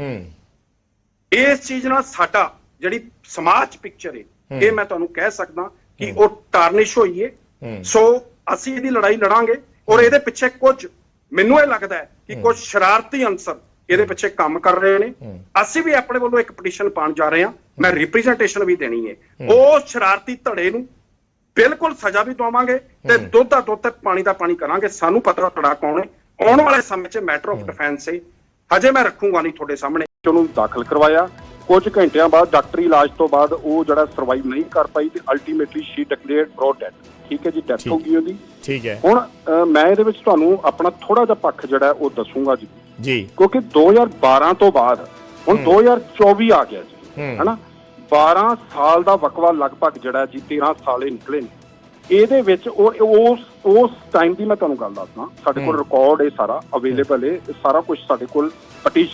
ਹੂੰ। ਇਸ ਚੀਜ਼ ਨਾਲ ਸਾਡਾ ਜਿਹੜੀ ਸਮਾਜ ਪਿਕਚਰ ਹੈ। ਇਹ ਮੈਂ ਤੁਹਾਨੂੰ ਕਹਿ ਸਕਦਾ ਕਿ ਉਹ ਟਾਰਨਿਸ਼ ਹੋਈ ਹੈ। ਸੋ ਅਸੀਂ ਇਹਦੀ ਲੜਾਈ ਲੜਾਂਗੇ ਔਰ ਇਹਦੇ ਪਿੱਛੇ ਕੁਝ ਮੈਨੂੰ ਇਹ ਲੱਗਦਾ ਹੈ ਕਿ ਕੁਝ ਸ਼ਰਾਰਤੀ ਅੰਸਰ ਇਹਦੇ ਪਿੱਛੇ ਕੰਮ ਕਰ ਰਹੇ ਨੇ। ਅਸੀਂ ਵੀ ਆਪਣੇ ਵੱਲੋਂ ਇੱਕ ਪਟੀਸ਼ਨ ਪਾਉਣ ਜਾ ਰਹੇ ਹਾਂ। ਮੈਂ ਰਿਪਰੈਜ਼ੈਂਟੇਸ਼ਨ ਵੀ ਦੇਣੀ ਹੈ। ਉਹ ਸ਼ਰਾਰਤੀ ਧੜੇ ਨੂੰ ਬਿਲਕੁਲ ਸਜ਼ਾ ਵੀ ਦਵਾਵਾਂਗੇ ਤੇ ਦੁੱਧ ਦਾ ਦੁੱਧ ਤੇ ਪਾਣੀ ਦਾ ਪਾਣੀ ਕਰਾਂਗੇ। ਸਾਨੂੰ ਪਤਾ ਧੜਾ ਕੌਣ ਹੈ। ਆਉਣ ਵਾਲੇ ਸਮੇਂ 'ਚ ਮੈਟਰ ਆਫ ਡਿਫੈਂਸ ਹੈ ਹਜੇ ਮੈਂ ਰੱਖੂੰਗਾ ਨਹੀਂ ਤੁਹਾਡੇ ਸਾਹਮਣੇ। ਉਹਨੂੰ ਦਾਖਲ ਕਰਵਾਇਆ। ਕੁਝ ਘੰਟਿਆਂ ਬਾਅਦ ਡਾਕਟਰੀ ਇਲਾਜ ਤੋਂ ਬਾਅਦ ਉਹ ਜਿਹੜਾ ਸਰਵਾਈਵ ਨਹੀਂ ਕਰ ਪਾਈ ਤੇ ultimately she declared brought death ਠੀਕ ਹੈ ਜੀ ਡੈਥ ਹੋ ਗਈ ਉਹਦੀ। ਠੀਕ ਹੈ। ਹੁਣ ਮੈਂ ਇਹਦੇ ਵਿੱਚ ਤੁਹਾਨੂੰ ਆਪਣਾ ਥੋੜਾ ਜਿਹਾ ਪੱਖ ਜਿਹੜਾ ਉਹ ਦੱਸੂਗਾ ਜੀ। ਜੀ। ਕਿਉਂਕਿ 2012 ਤੋਂ ਬਾਅਦ ਹੁਣ 2024 ਆ ਗਿਆ ਜੀ। ਹੈਨਾ? 12 ਸਾਲ ਦਾ ਵਕਵਾ ਲਗਭਗ ਜਿਹੜਾ ਜੀ 13 ਸਾਲ ਨਿਕਲੇ ਨੇ। ਇਹਦੇ ਵਿੱਚ ਉਹ ਉਸ ਉਸ ਟਾਈਮ ਦੀ ਮੈਂ ਤੁਹਾਨੂੰ ਗੱਲ ਦੱਸਦਾ। ਸਾਡੇ ਕੋਲ ਰਿਕਾਰਡ ਇਹ ਸਾਰਾ ਅਵੇਲੇਬਲ ਹੈ ਸਾਰਾ ਕੁਝ ਸਾਡੇ ਕੋਲ ਪਟੀਸ਼ਨ